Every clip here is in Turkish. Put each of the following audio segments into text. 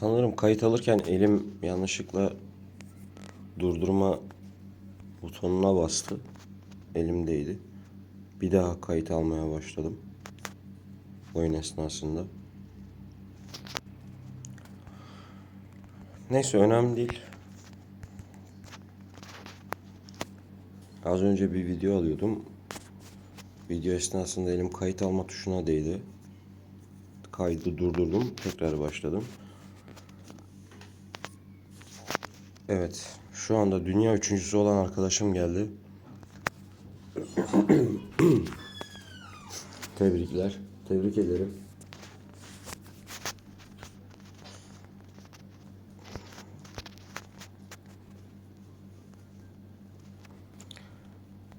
Sanırım kayıt alırken elim yanlışlıkla durdurma butonuna bastı. Elimdeydi. Bir daha kayıt almaya başladım. Oyun esnasında. Neyse önemli değil. Az önce bir video alıyordum. Video esnasında elim kayıt alma tuşuna değdi. Kaydı durdurdum. Tekrar başladım. Evet. Şu anda dünya üçüncüsü olan arkadaşım geldi. Tebrikler. Tebrik ederim.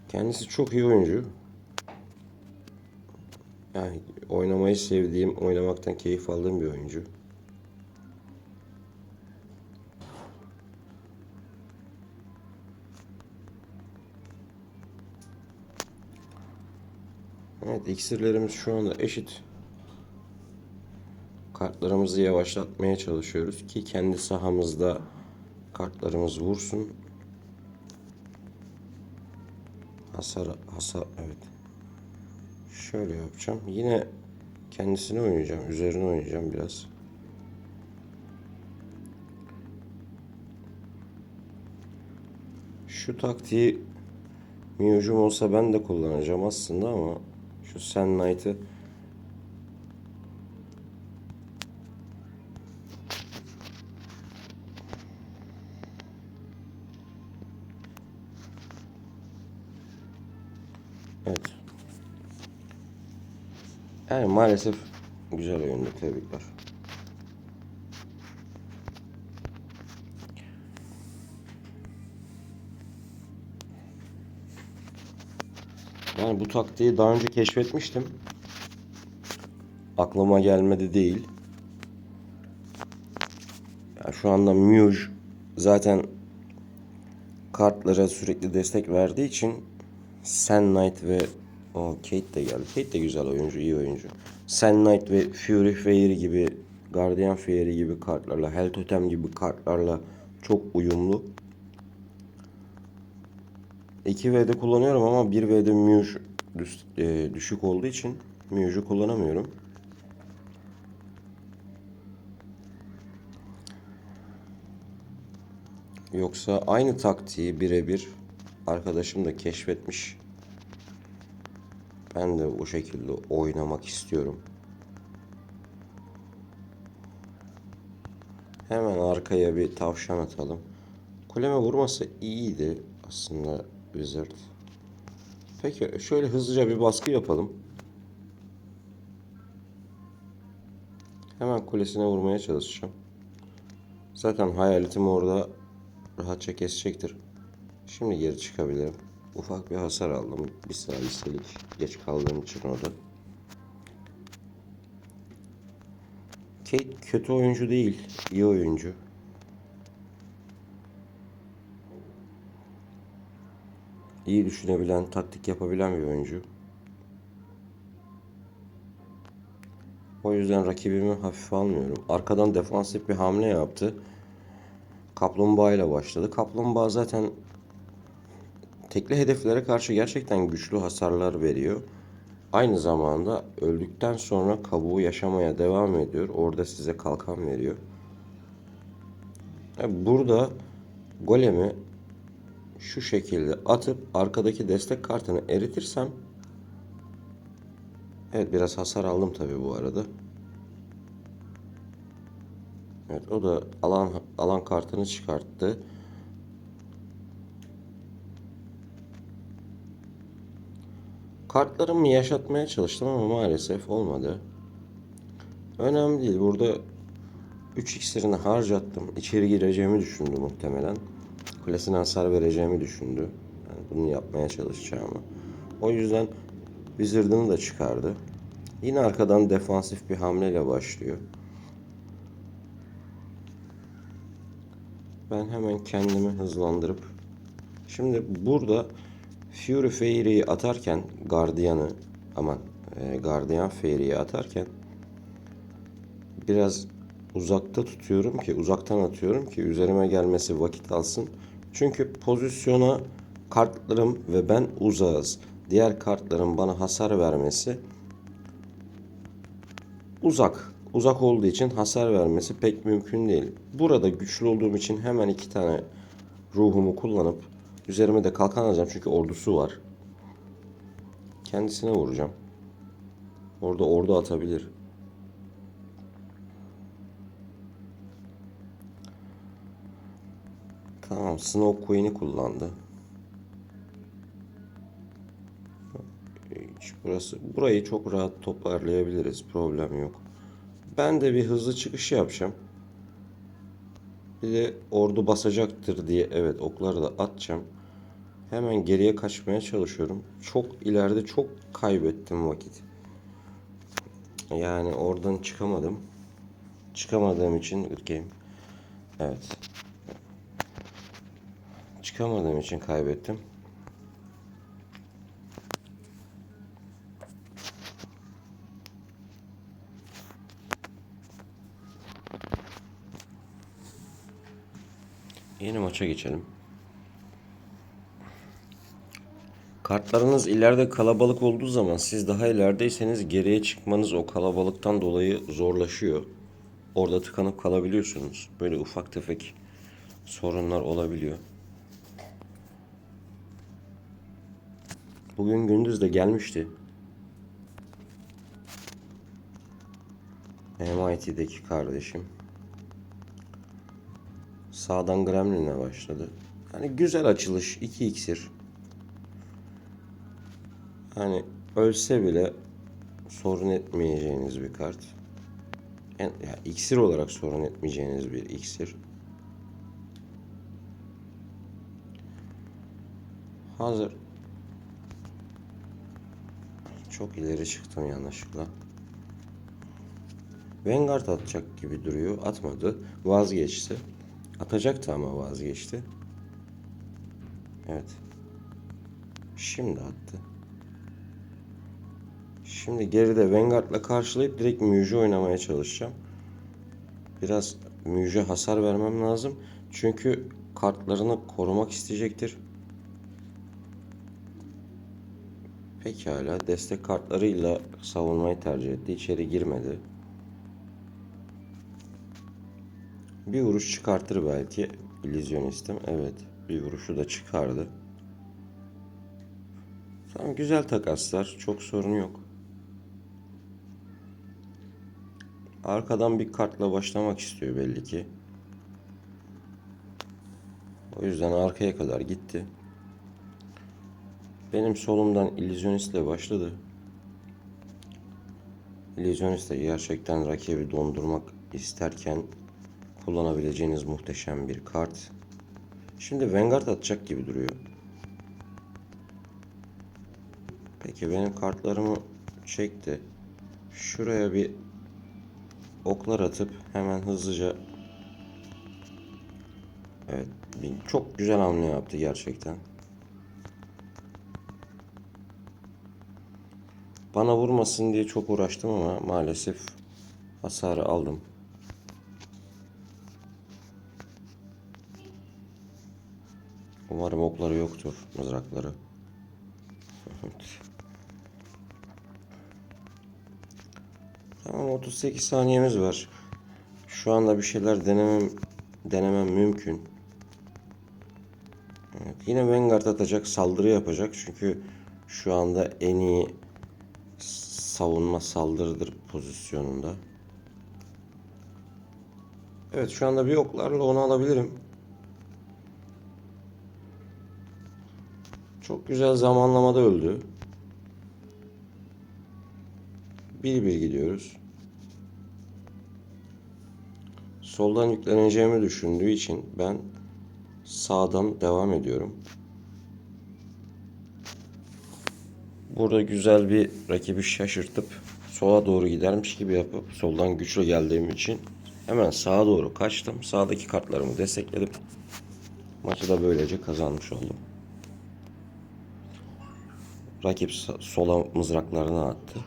Kendisi çok iyi oyuncu. Yani oynamayı sevdiğim, oynamaktan keyif aldığım bir oyuncu. Evet, iksirlerimiz şu anda eşit. Kartlarımızı yavaşlatmaya çalışıyoruz ki kendi sahamızda kartlarımız vursun. Hasar, hasar, evet. Şöyle yapacağım. Yine kendisini oynayacağım. Üzerine oynayacağım biraz. Şu taktiği Mew'cum olsa ben de kullanacağım aslında ama şu Sen Knight'ı Evet. Yani maalesef güzel oyundu. Tebrikler. Yani bu taktiği daha önce keşfetmiştim. Aklıma gelmedi değil. Ya şu anda Muge zaten kartlara sürekli destek verdiği için Sen Knight ve o Kate de geldi. Kate de güzel oyuncu, iyi oyuncu. Sen Knight ve Fury Fairy gibi, Guardian Fairy gibi kartlarla, Hell Totem gibi kartlarla çok uyumlu. 2V'de kullanıyorum ama 1V'de Muge düş- e, düşük olduğu için Muge'u kullanamıyorum. Yoksa aynı taktiği birebir arkadaşım da keşfetmiş. Ben de o şekilde oynamak istiyorum. Hemen arkaya bir tavşan atalım. Kuleme vurması iyiydi aslında Wizard. Peki şöyle hızlıca bir baskı yapalım. Hemen kulesine vurmaya çalışacağım. Zaten hayaletim orada rahatça kesecektir. Şimdi geri çıkabilirim. Ufak bir hasar aldım. Bir saliselik geç kaldığım için orada. Kate kötü oyuncu değil. iyi oyuncu. İyi düşünebilen, taktik yapabilen bir oyuncu. O yüzden rakibimi hafife almıyorum. Arkadan defansif bir hamle yaptı. Kaplumbağa ile başladı. Kaplumbağa zaten tekli hedeflere karşı gerçekten güçlü hasarlar veriyor. Aynı zamanda öldükten sonra kabuğu yaşamaya devam ediyor. Orada size kalkan veriyor. E, Burada golemi şu şekilde atıp arkadaki destek kartını eritirsem Evet biraz hasar aldım tabi bu arada. Evet o da alan alan kartını çıkarttı. Kartlarımı yaşatmaya çalıştım ama maalesef olmadı. Önemli değil. Burada 3 iksirini harcattım. İçeri gireceğimi düşündü muhtemelen. Kulesine hasar vereceğimi düşündü. Yani bunu yapmaya çalışacağımı. O yüzden Wizard'ını da çıkardı. Yine arkadan defansif bir hamleyle başlıyor. Ben hemen kendimi hızlandırıp şimdi burada Fury Fairy'yi atarken Guardian'ı aman e, Guardian Fairy'yi atarken biraz uzakta tutuyorum ki uzaktan atıyorum ki üzerime gelmesi vakit alsın. Çünkü pozisyona kartlarım ve ben uzağız. Diğer kartların bana hasar vermesi uzak. Uzak olduğu için hasar vermesi pek mümkün değil. Burada güçlü olduğum için hemen iki tane ruhumu kullanıp üzerime de kalkan alacağım çünkü ordusu var. Kendisine vuracağım. Orada ordu atabilir. Tamam, Snow Queen'i kullandı. Hiç burası, burayı çok rahat toparlayabiliriz. Problem yok. Ben de bir hızlı çıkış yapacağım. Bir de ordu basacaktır diye evet okları da atacağım. Hemen geriye kaçmaya çalışıyorum. Çok ileride çok kaybettim vakit. Yani oradan çıkamadım. Çıkamadığım için game. Evet. Çıkamadığım için kaybettim. Yeni maça geçelim. Kartlarınız ileride kalabalık olduğu zaman siz daha ilerideyseniz geriye çıkmanız o kalabalıktan dolayı zorlaşıyor. Orada tıkanıp kalabiliyorsunuz. Böyle ufak tefek sorunlar olabiliyor. Bugün gündüz de gelmişti. MIT'deki kardeşim. Sağdan Gremlin'e başladı. Hani güzel açılış. 2 iksir. Hani ölse bile sorun etmeyeceğiniz bir kart. Yani ya iksir olarak sorun etmeyeceğiniz bir iksir. Hazır. Çok ileri çıktım yanlışlıkla. Vanguard atacak gibi duruyor. Atmadı. Vazgeçti. Atacaktı ama vazgeçti. Evet. Şimdi attı. Şimdi geride Vanguard'la karşılayıp direkt Muge oynamaya çalışacağım. Biraz Muge hasar vermem lazım. Çünkü kartlarını korumak isteyecektir. Pekala destek kartlarıyla savunmayı tercih etti. İçeri girmedi. Bir vuruş çıkartır belki. İllüzyonistim. Evet. Bir vuruşu da çıkardı. Tamam güzel takaslar. Çok sorun yok. Arkadan bir kartla başlamak istiyor belli ki. O yüzden arkaya kadar gitti. Benim solumdan illüzyonistle başladı. İllüzyonist de gerçekten rakibi dondurmak isterken kullanabileceğiniz muhteşem bir kart. Şimdi Vanguard atacak gibi duruyor. Peki benim kartlarımı çekti. Şuraya bir oklar atıp hemen hızlıca Evet, çok güzel hamle yaptı gerçekten. Bana vurmasın diye çok uğraştım ama maalesef hasarı aldım. Umarım okları yoktur, mızrakları. Tamam 38 saniyemiz var. Şu anda bir şeyler denemem denemem mümkün. Evet, yine Vanguard atacak, saldırı yapacak. Çünkü şu anda en iyi savunma saldırıdır pozisyonunda. Evet şu anda bir oklarla onu alabilirim. Çok güzel zamanlamada öldü. Bir bir gidiyoruz. Soldan yükleneceğimi düşündüğü için ben sağdan devam ediyorum. Burada güzel bir rakibi şaşırtıp sola doğru gidermiş gibi yapıp soldan güçlü geldiğim için hemen sağa doğru kaçtım. Sağdaki kartlarımı destekledim. Maçı da böylece kazanmış oldum. Rakip sola mızraklarını attı.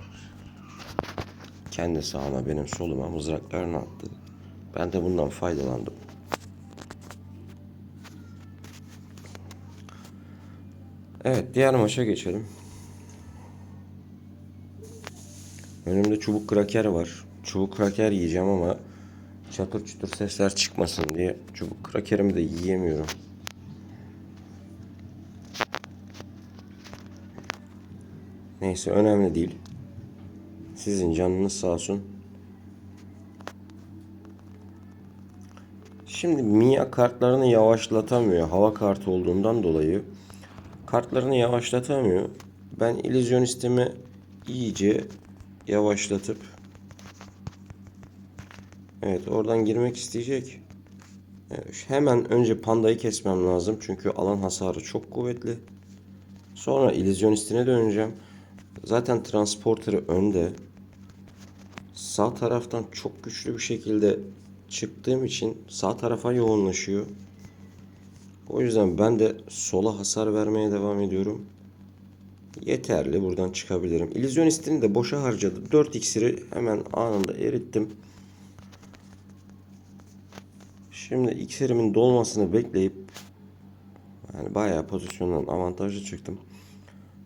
Kendi sağıma benim soluma mızraklarını attı. Ben de bundan faydalandım. Evet diğer maça geçelim. Önümde çubuk kraker var. Çubuk kraker yiyeceğim ama çatır çutur sesler çıkmasın diye çubuk krakerimi de yiyemiyorum. Neyse önemli değil. Sizin canınız sağ olsun. Şimdi Mia kartlarını yavaşlatamıyor. Hava kartı olduğundan dolayı kartlarını yavaşlatamıyor. Ben illüzyonistimi iyice yavaşlatıp Evet oradan girmek isteyecek. Evet, hemen önce pandayı kesmem lazım. Çünkü alan hasarı çok kuvvetli. Sonra illüzyonistine döneceğim. Zaten transporterı önde. Sağ taraftan çok güçlü bir şekilde çıktığım için sağ tarafa yoğunlaşıyor. O yüzden ben de sola hasar vermeye devam ediyorum. Yeterli buradan çıkabilirim. İllüzyonistini de boşa harcadım. 4 iksiri hemen anında erittim. Şimdi iksirimin dolmasını bekleyip yani bayağı pozisyondan avantajlı çıktım.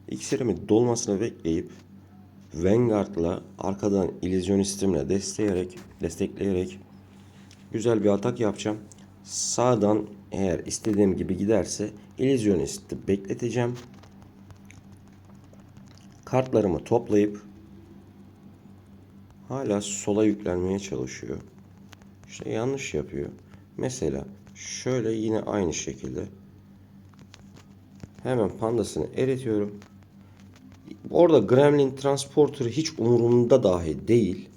İksirimin dolmasını bekleyip Vanguard'la arkadan illüzyonistimle destekleyerek, destekleyerek güzel bir atak yapacağım. Sağdan eğer istediğim gibi giderse illüzyonisti bekleteceğim. Kartlarımı toplayıp hala sola yüklenmeye çalışıyor. İşte yanlış yapıyor. Mesela şöyle yine aynı şekilde hemen pandasını eritiyorum. Orada Gremlin Transporter hiç umurumda dahi değil.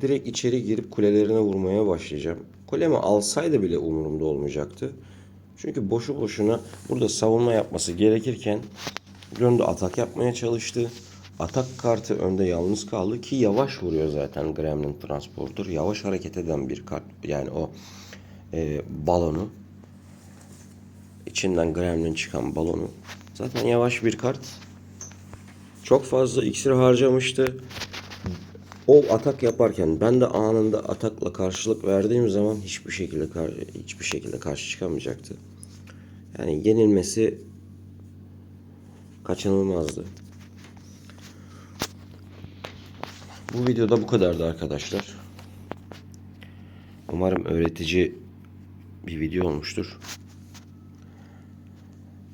Direkt içeri girip kulelerine vurmaya başlayacağım. Kulemi alsaydı bile umurumda olmayacaktı. Çünkü boşu boşuna burada savunma yapması gerekirken döndü atak yapmaya çalıştı. Atak kartı önde yalnız kaldı ki yavaş vuruyor zaten Gremlin Transporter. Yavaş hareket eden bir kart. Yani o e, balonu. içinden Gremlin çıkan balonu. Zaten yavaş bir kart. Çok fazla iksir harcamıştı. O atak yaparken ben de anında atakla karşılık verdiğim zaman hiçbir şekilde hiçbir şekilde karşı çıkamayacaktı. Yani yenilmesi kaçınılmazdı. Bu videoda bu kadardı arkadaşlar. Umarım öğretici bir video olmuştur.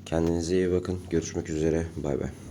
Kendinize iyi bakın. Görüşmek üzere. Bay bay.